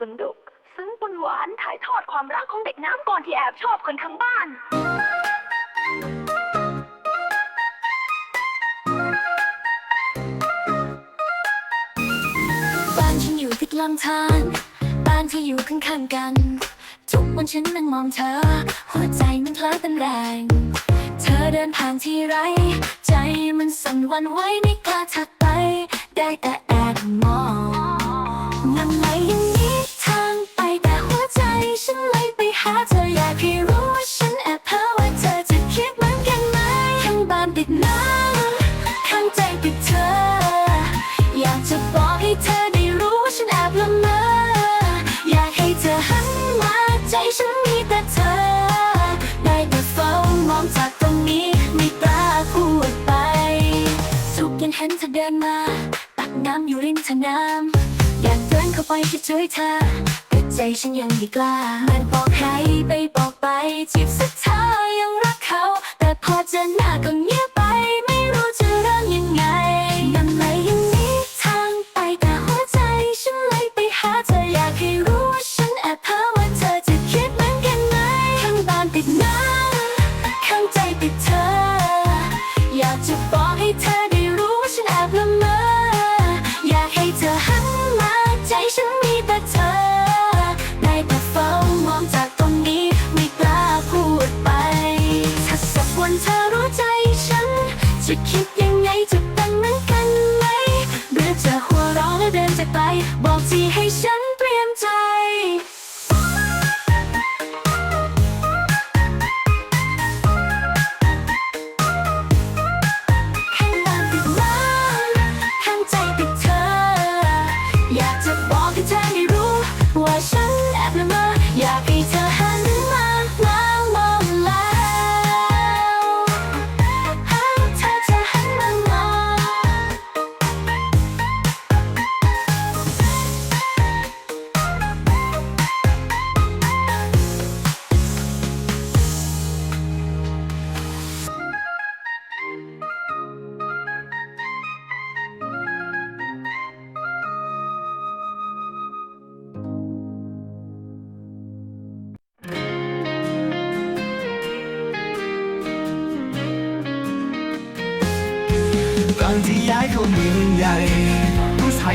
สนุกซึ้งปนหวานถ่ายทอดความรักของเด็กน้ำก่อนที่แอบชอบคนข้างบ้าน บ้านฉันอยู่ติดลำธารบ้านเธออยู่ข้างๆกัน ทุกวันฉันนั่งมองเธอ หัวใจมันเพลอเต้นแรง เธอเดินผ่านที่ไร ใจมันสั่นหวันไหวไม่กล้าถัดไป ได้แต่แอบมองนั่งไหลย่าง ยังเห็นเธอเดินมา ตักน้ำอยู่ริมสนาม อยากเดินเข้าไปที่ช่วยเธอแต่ใจฉันยังไม่กล้ามันบอกให้ไปบอกไปจีบสักท้ายังรักเขา แต่พอเจอหน้าก็เงียบ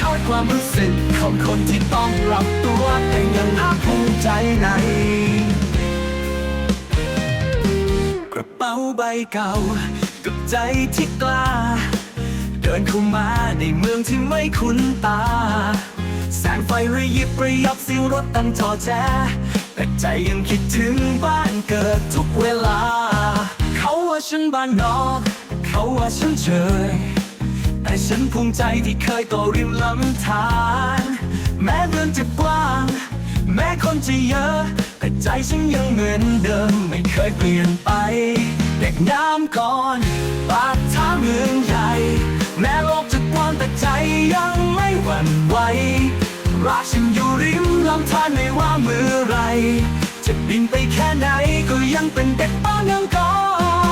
ทอดความรู้สึกของคนที่ต้องรับตัวแต่ยังภาคภูมิใจใน กระเป๋าใบเก่ากับใจที่กล้า เดินเข้ามาในเมืองที่ไม่คุ้นตา แสงไฟระยิบระยับสียงรถตันจอแจแต่ใจยังคิดถึงบ้านเกิดทุกเวลา เขาว่าฉันบ้านนอก เขาว่าฉันเฉย แต่ฉันภูมิใจที่เคยโตริมลำธารแม้เมืองจะกว้าง แม้คนจะเยอะ แต่ใจฉันยังเหมือนเดิมไม่เคยเปลี่ยนไป เด็กน้ำก่อนปากท่าเมืองใหญ่แม้โลกจะกว้างแต่ใจยังไม่หวั่นไหวรักฉันอยู่ริมลำธารไม่ว่าเมื่อไร จะบินไปแค่ไหนก็ยังเป็นเด็กป้อนยังก่อ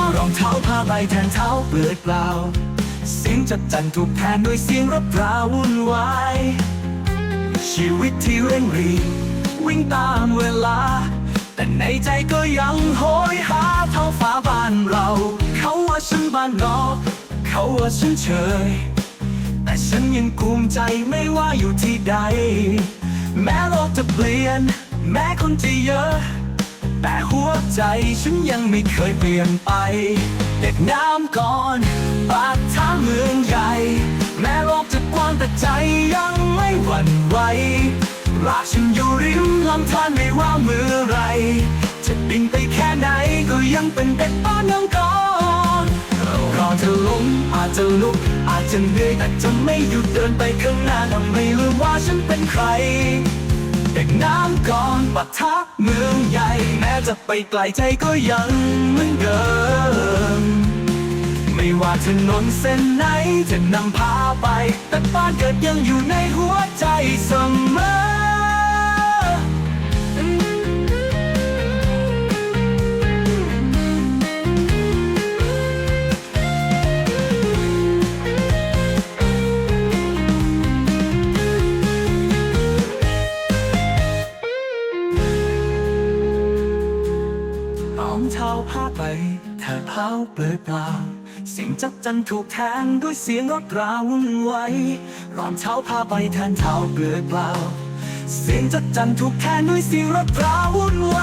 นรองเท้าผ้าใบแทนเท้าเปลือยเปล่า เสียงจัดจันถูกแทนด้วยเสียงรบราวุ่นวายชีวิตที่เร่งรีบวิ่งตามเวลา แต่ในใจก็ยังโหยหาเท้องฟ้าบ้านเรา เขาว่าฉันบ้านนอกเขาว่าฉันเฉย แต่ฉันยังภูมิใจไม่ว่าอยู่ที่ใด แม้โลกจะเปลี่ยน แม้คนจะเยอะ แต่หัวใจฉันยังไม่เคยเปลี่ยนไป เด็กน้ำก่อนปากท่าเมืองใหญ่ แม้โลกจะกว้างแต่ใจยังไม่หวั่นไหวรักฉันอยู่ริมลำธารไม่ว่าเมื่อไร จะบินไปแค่ไหนก็ยังเป็นเด็กบ้านยังก่อนรอเธอล้มอาจจะลุกอาจจะเหนื่อยแต่จะไม่หยุดเดินไปข้างหน้าทำไม่ลืมว่าฉันเป็นใคร น้ำก่อนปะทะเมืองใหญ่ แม้จะไปไกลใจก็ยังเหมือนเดิม ไม่ว่าถนนเส้นไหนจะนำพาไป แต่บ้านเกิดยังอยู่ในหัวใจเสมอ เท้าเปลือยเปล่าสียงจับจันถูกแทนด้วยเสียงรถราวุ่นไหวรอนเท้าพาไปแทนเท้าเปลือยเปล่าเสียงจัดจันถูกแทนด้วยเสียงรถราวุ่นไหว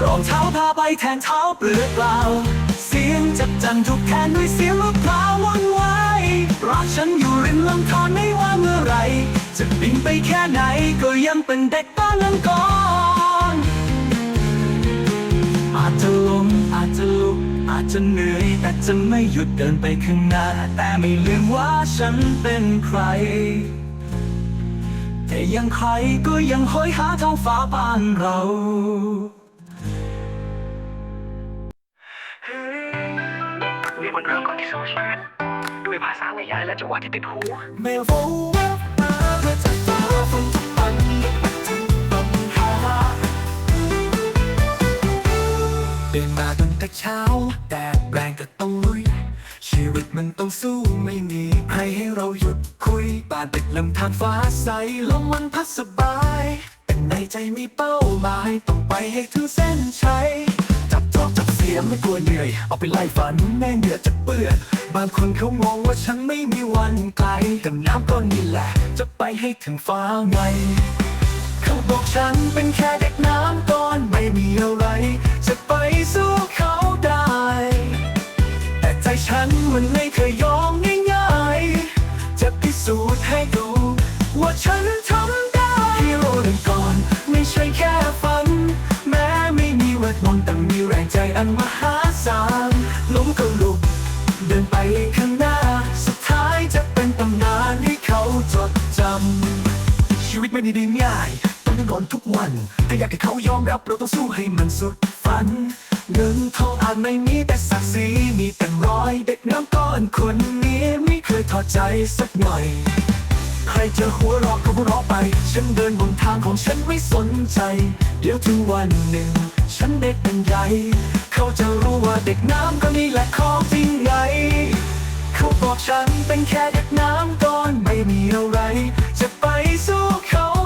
รองเท้าพาไปแทนเท้าเปลือยเปล่า เสียงจัดจันถูกแทนด้วยเสียงรถราวุ่นไหวรักฉันอยู่ริมลำธารไม่ว่าเมื่อไร จะบินไปแค่ไหนก็ยังเป็นเด็กบ้านลังกอ จะเหนื่อยแต่จะไม่หยุดเดินไปข้างหน้า แต่ไม่ลืมว่าฉันเป็นใคร แต่ยังใครก็ยังห้อยหาท้องฟ้าบ้านเรามีบนเรื่องก่อนที่สู้ชีวิตด้วยภาษาไม่ใหญ่และจังหวะที่ติดหูไม่รู้ว่ามาเพื่อจะต่อฝนทุกวันถึงปัญหาเดินมา แต่เช้าแดดแรงก็ต้องลุย ชีวิตมันต้องสู้ไม่มีใครให้เราหยุดคุยบ้านติดลำธารฟ้าใสลมวันพัดสบายแต่ในใจมีเป้าหมายต้องไปให้ถึงเส้นชัยจับจอกจับเสียงไม่กลัวเหนื่อย เอาไปไล่ฝันแม่เหงื่อจะเปื้อนบางคนเขามองว่าฉันไม่มีวันไกลแต่น้ำก้อนนี่แหละ จะไปให้ถึงฟ้าไง เขาบอกฉันเป็นแค่เด็กน้ำก้อนไม่มีอะไร จะไปสู้เขาได้ แต่ใจฉันมันไม่เคยยอมง่ายๆ จะพิสูจน์ให้ดูว่าฉันทำได้ฮีโร่เดินก่อน ไม่ใช่แค่ฝัน แม้ไม่มีเวทมนต์แต่มีแรงใจอันมหาศาลล้มก็ลุก เดินไปข้างหน้า สุดท้ายจะเป็นตำนานให้เขาจดจำชีวิตไม่ได้ดีง่าย นทุกวันแต่อยากให้เขายอมรับเราต้องสู้ให้มันสุดฝัน เงินทองอาจไม่มีแต่ศักดิ์ศรีมีแต่รอยเด็กน้ำก้อนคนนี้ไม่เคยทอดใจสักหน่อย ใครจะหัวเราะก็หัวเราะไป ฉันเดินบนทางของฉันไม่สนใจ เดี๋ยวถึงวันหนึ่ง ฉันเด็กเป็นใหญ่เขาจะรู้ว่าเด็กน้ำก็นี่แหละของจริงไงเขาบอกฉันเป็นแค่เด็กน้ำก้อนไม่มีอะไร จะไปสู้เขา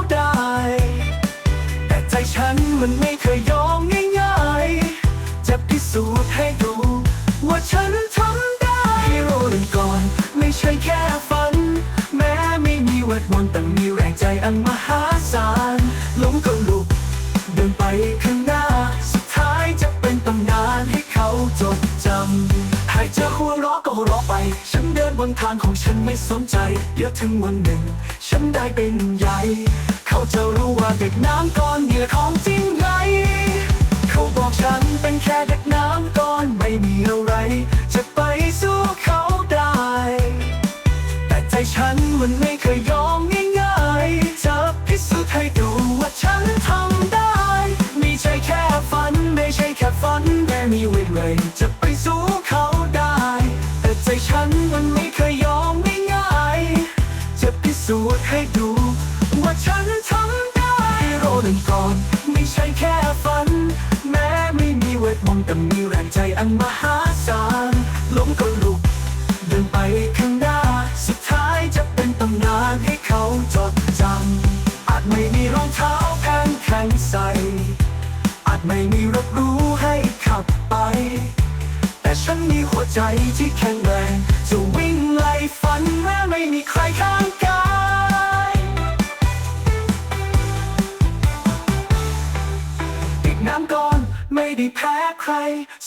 มันไม่เคยยอมง่ายๆ จะพิสูจน์ให้ดู ว่าฉันทำได้ฮีโร่หนึ่งก่อน ไม่ใช่แค่ฝัน แม้ไม่มีเวทมนต์แต่มีแรงใจอันมหาศาลล้มก็ลุก เดินไปข้างหน้า สุดท้ายจะเป็นตำนานให้เขาจดจำหา กเจอหัวเราะก็หัวเราะไป ฉันเดินบนทางของฉันไม่สนใจ เดี๋ยวถึงวันหนึ่ง ฉันได้เป็นใหญ่ เขาจะรู้ว่าเด็กน้ำก้อนนี่แหละของจริงไง เขาบอกฉันเป็นแค่เด็กน้ำก้อนไม่มีอะไร แต่มีแรงใจอันมหาศาลล้มก็ลุก เดินไปข้างหน้า สุดท้ายจะเป็นตำนานให้เขาจดจำ อาจไม่มีรองเท้าแพงแข็งใส่อาจไม่มีรถหรู้ให้ขับไป แต่ฉันมีหัวใจที่แข็งแรง จะวิ่งไล่ฝันแม้ไม่มีใครข้างกาย ได้แพ้ใคร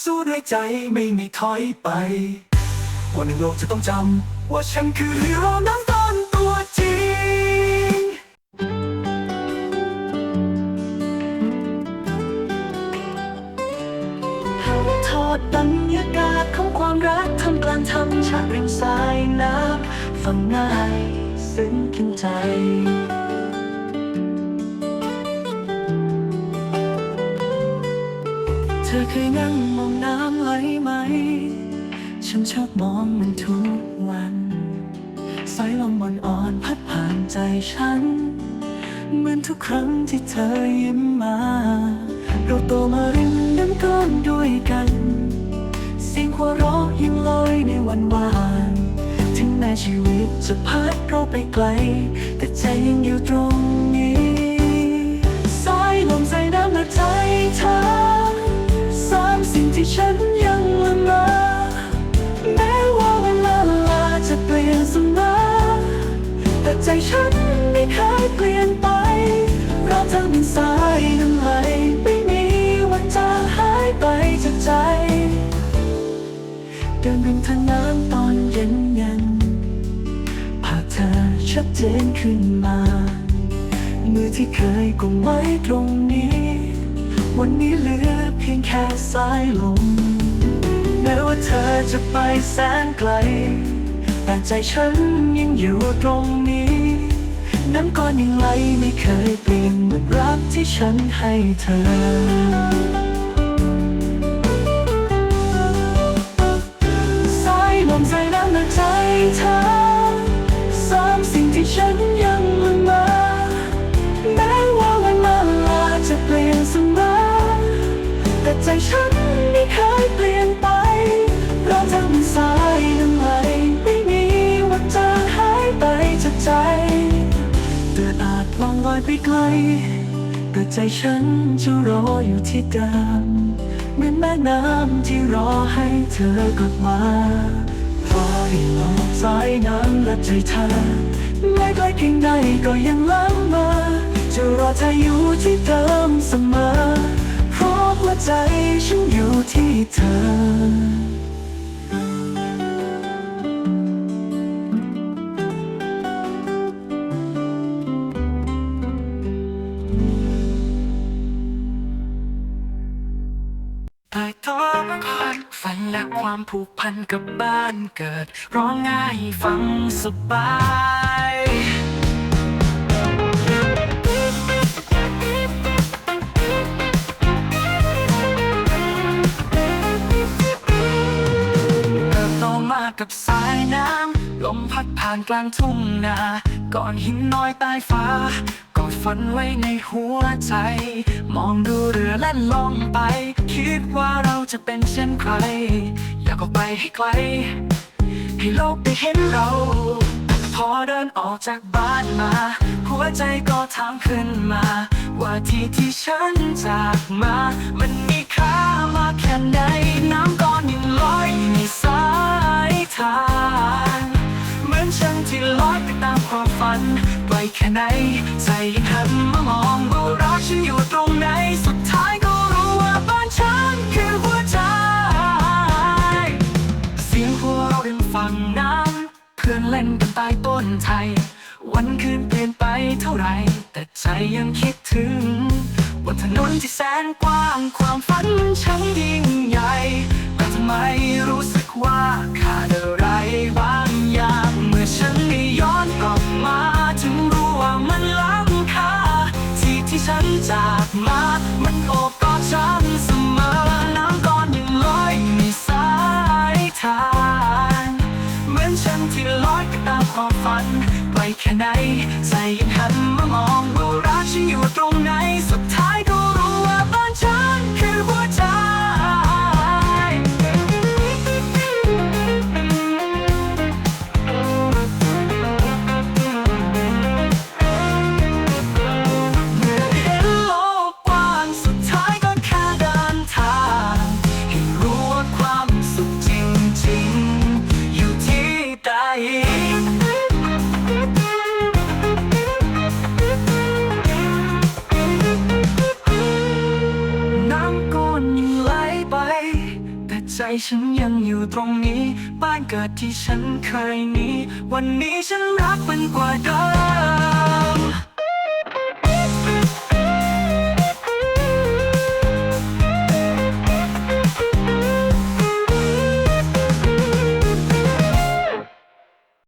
สู้ด้วยใจไม่มีถอยไป วันหนึ่งโลกจะต้องจำ ว่าฉันคือฮีโร่น้ำตอนตัวจริง ทอดบรรยากาศของความรักทำกลางธรรมชาติริมสายน้ำฟังง่ายซึ้งกินใจ ธอเคยนั่งมองน้ำไหลไหม ฉันชอบมองมันทุกวัน สายลมอ่อนๆพัดผ่านใจฉัน เหมือนทุกครั้งที่เธอยิ้มมา เราโตมาริมน้ำก้อนด้วยกัน เสียงหัวเราะยังลอยในวันวาน ถึงแม้ชีวิตจะพัดเราไปไกล แต่ใจยังอยู่ตรงนี้ สายลมใส่น้ำและใจเธอ ฉันยังละมาแม้ว่าเวลาลาจะเปลี่ยนเสมอแต่ใจฉันไม่เคยเปลี่ยนไปเราทั้งเป็นสายน้ำไหลไม่มีวันจะหายไปจากใจ เดินริมทางน้ำตอนเย็นเย็นภาเธอชัดเจนขึ้นมา มือที่เคยกุมไว้ตรงนี้ วันนี้เหลือเพียงแค่สายลมแม้ว่าเธอจะไปแสนไกล แต่ใจฉันยังอยู่ตรงนี้ น้ำก้อนยังไหลไม่เคยเปลี่ยนเหมือนรักที่ฉันให้เธอ ไปไกล แต่ใจฉันจะรออยู่ที่เดิมเหมือนแม่น้ำที่รอให้เธอกลับมาปล่อยลมสายน้ำและใจเธอไม่ไกลเพียงใดก็ยังล้ำมาจะรอเธออยู่ที่เดิมเสมอเพราะหัวใจฉันอยู่ที่เธอ ผูกพันกับบ้านเกิด ร้องง่ายฟังสบายเติบโตมากับสั้ ลมพัดผ่านกลางทุ่งนาก่อนหินน้อยใต้ฟ้ากอดฝันไว้ในหัวใจ มองดูเรือแล่นล่องไป คิดว่าเราจะเป็นเช่นใคร อยากออกไปให้ไกล ให้โลกได้เห็นเรา พอเดินออกจากบ้านมา หัวใจก็ถามขึ้นมา ว่าที่ที่ฉันจากมา มันมีค่ามากแค่ไหนน้ำก้อนยังลอยในสาย แค่ไหน ใจยังหันมามองว่ารักฉันอยู่ตรงไหน สุดท้ายก็รู้ว่าบ้านฉันคือหัวใจ เสียงหัวเราริมฝั่งน้ำเพื่อนเล่นกันใต้ต้นไทรวันคืนเปลี่ยนไปเท่าไหรแต่ใจยังคิดถึงบนถนนที่แสนกว้างความฝันฉัน ความฝัน ไปแค่ไหน ใจยังหันมามองว่ารักฉันอยู่ตรงไหน ฉันยังอยู่ตรงนี้ บ้านเกิดที่ฉันเคยนี้วันนี้ฉันรักมันกว่าเดิม